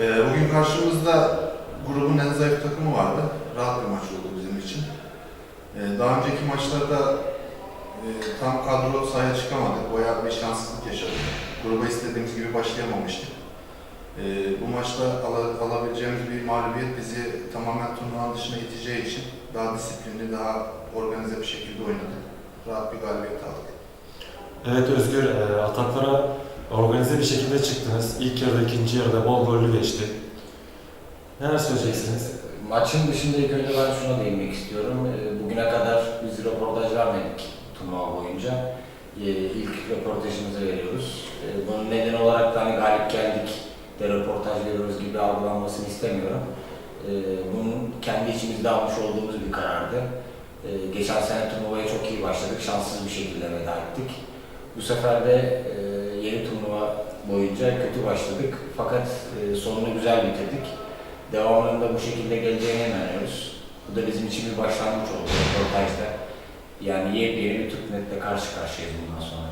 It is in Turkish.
Ee, bugün karşımızda grubun en zayıf takımı vardı. Rahat bir maç oldu bizim için. Ee, daha önceki maçlarda e, tam kadro sahaya çıkamadık. Bayağı bir şanssızlık yaşadık. Gruba istediğimiz gibi başlayamamıştık. Ee, bu maçta ala- alabileceğimiz bir mağlubiyet bizi tamamen turnuvanın dışına iteceği için daha disiplinli, daha organize bir şekilde oynadık. Rahat bir galibiyet aldık. Evet Özgür, e, ataklara organize bir şekilde çıktınız. İlk yarıda, ikinci yarıda bol gollü geçti. Neler söyleyeceksiniz? Maçın dışında ilk önce ben şuna değinmek istiyorum. Ee, Bugüne kadar biz röportaj vermedik turnuva boyunca. Ee, İlk röportajımızı veriyoruz. Ee, Bunun nedeni olarak da hani galip geldik de röportaj veriyoruz gibi algılanmasını istemiyorum. Ee, Bunun kendi içimizde almış olduğumuz bir karardı. Ee, Geçen sene turnuvaya çok iyi başladık. Şanssız bir şekilde veda ettik. Bu sefer de e, boyunca kötü başladık. Fakat e, sonunu güzel bitirdik. Devamının da bu şekilde geleceğine inanıyoruz. Bu da bizim için bir başlangıç oldu röportajda. Yani yepyeni bir Türknet'le karşı karşıyayız bundan sonra.